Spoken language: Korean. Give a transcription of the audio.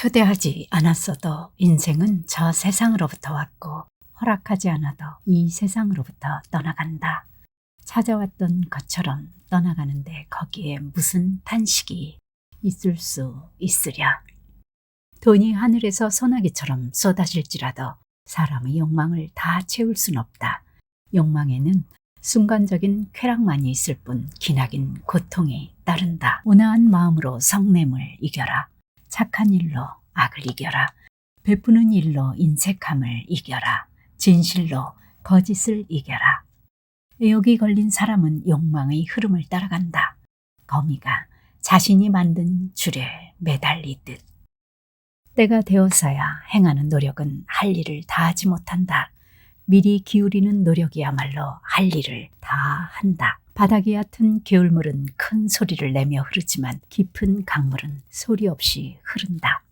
초대하지 않았어도 인생은 저 세상으로부터 왔고 허락하지 않아도 이 세상으로부터 떠나간다. 찾아왔던 것처럼 떠나가는데 거기에 무슨 탄식이 있을 수 있으랴. 돈이 하늘에서 소나기처럼 쏟아질지라도 사람의 욕망을 다 채울 순 없다. 욕망에는 순간적인 쾌락만이 있을 뿐 기나긴 고통이 따른다. 온화한 마음으로 성냄을 이겨라. 착한 일로 악을 이겨라. 베푸는 일로 인색함을 이겨라. 진실로 거짓을 이겨라. 애욕이 걸린 사람은 욕망의 흐름을 따라간다. 거미가 자신이 만든 줄에 매달리듯. 때가 되어서야 행하는 노력은 할 일을 다 하지 못한다. 미리 기울이는 노력이야말로 할 일을 다 한다. 바닥이 얕은 개울물은 큰 소리를 내며 흐르지만 깊은 강물은 소리 없이 흐른다.